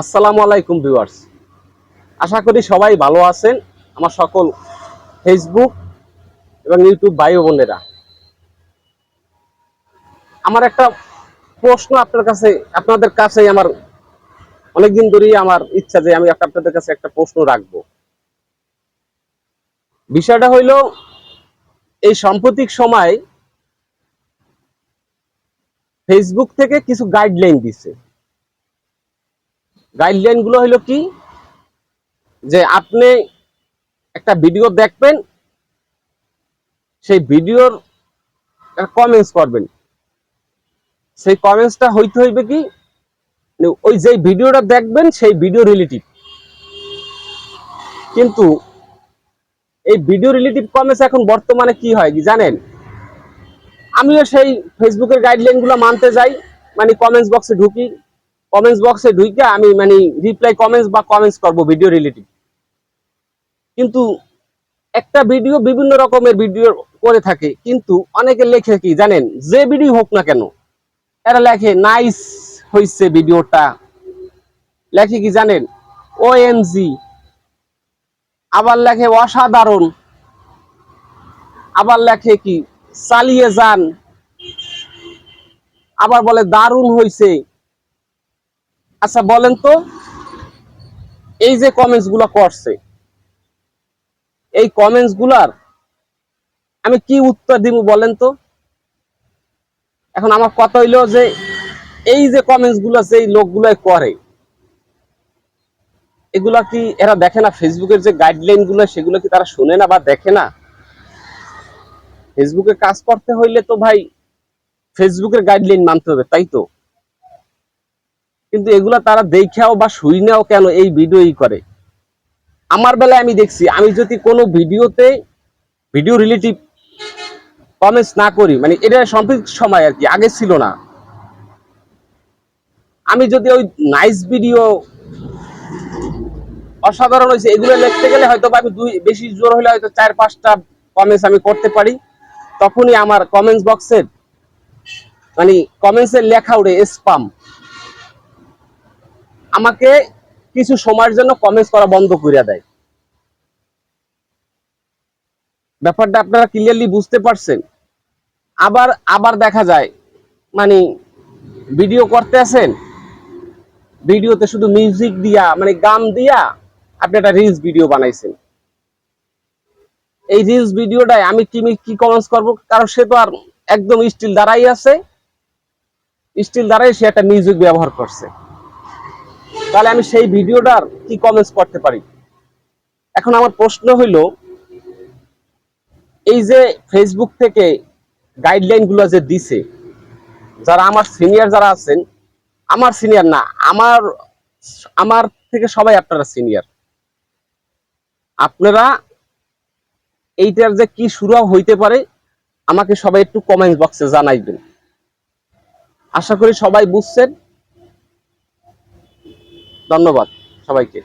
আসসালামু আলাইকুম ভিউয়ার্স। আশা করি সবাই ভালো আছেন, আমার সকল ফেসবুক এবং ইউটিউব ভাই বোনেরা। আমার একটা প্রশ্ন আপনার কাছে, আপনাদের কাছে আমার অনেকদিন ধরেই আমার ইচ্ছা যে আমি আপনাদের কাছে একটা প্রশ্ন রাখব। বিষয়টা হইল, এই সাম্প্রতিক সময় ফেসবুক থেকে কিছু গাইডলাইন দিছে। গাইডলাইনগুলো হলো কি? যে আপনি একটা ভিডিও দেখবেন, সেই ভিডিওর কমেন্টস করবেন। সেই কমেন্টসটা হইতে হইবে কি? মানে ওই যে ভিডিওটা দেখবেন, সেই ভিডিও রিলেটিভ কিন্তু এই ভিডিও রিলেটিভ কমেন্টস এখন বর্তমানে কি হয় কি জানেন? আমিও সেই ফেসবুকের গাইডলাইনগুলো মানতে যাই মানে কমেন্টস বক্সে ঢুকি। কমেন্টস বক্সে ঢুকে আমি মানে রিপ্লাই কমেন্টস বা কমেন্টস করব ভিডিও রিলেটিভ কিন্তু একটা ভিডিও বিভিন্ন রকমের ভিডিও করে থাকে, কিন্তু অনেকে লেখে কি জানেন, যে ভিডিও হোক না কেন, এরা লেখে নাইস হইছে ভিডিওটা লেখে কি জানেন ও জি আবার লেখে, অসাধারণ। আবার লেখে কি, চালিয়ে যান। আবার বলে, দারুণ হইছে। আচ্ছা বলেন তো, এই যে কমেন্টসগুলো করছে, এই কমেন্টসগুলার আমি কি উত্তর দিব বলেন তো? এখন আমার কথা হইল যে, এই যে কমেন্টসগুলো যে লোকগুলো করে, এগুলা কি এরা দেখে না ফেসবুকের যে গাইডলাইনগুলো, সেগুলো কি তারা শুনে না বা দেখে না? ফেসবুকে কাজ করতে হইলে তো ভাই ফেসবুকের গাইডলাইন মানতে হবে, তাই তো? কিন্তু এগুলা তারা দেখাও বা শুই শুইনাও কেন এই ভিডিওই করে? আমার বেলায় আমি দেখছি, আমি যদি কোনো ভিডিওতে ভিডিও রিলেটিভ কমেন্টস না করি মানে এটা সম্প্রতি সময় আর কি, আগে ছিল না। আমি যদি ওই নাইস ভিডিও অসাধারণ হয়েছে এগুলো লিখতে গেলে হয়তো আমি দুই, বেশি জোর হলে হয়তো চার, পাঁচটা কমেন্টস আমি করতে পারি। তখনই আমার কমেন্টস বক্সের মানে কমেন্টসের লেখা উঠে স্পাম আমাকে কিছু সময়ের জন্য কমেন্টস করা বন্ধ করে দেয়। ব্যাপারটা আপনারা ক্লিয়ারলি বুঝতে পারছেন। আবার আবার দেখা যায় মানে ভিডিও করতে আছেন ভিডিওতে শুধু মিউজিক দিয়া মানে গান দিয়া আপনি একটা রিলস ভিডিও বানাইছেন। এই রিলস ভিডিওটায় আমি কি কি কমেন্টস করব? কারণ সে তো আর একদম স্টিল দাঁড়াই আছে। স্টিল দাঁড়াই সে একটা মিউজিক ব্যবহার করছে। তাহলে আমি সেই ভিডিওটার কি কমেন্টস করতে পারি? এখন আমার প্রশ্ন হইল, এই যে ফেসবুক থেকে গাইডলাইনগুলো যে দিছে, যারা আমার সিনিয়র যারা আছেন, আমার সিনিয়র না, আমার আমার থেকে সবাই আপনারা সিনিয়র আপনারা এইটার যে কি শুরু হইতে পারে, আমাকে সবাই একটু কমেন্ট বক্সে জানাইবেন। আশা করি সবাই বুঝছেন। ধন্যবাদ সবাইকে।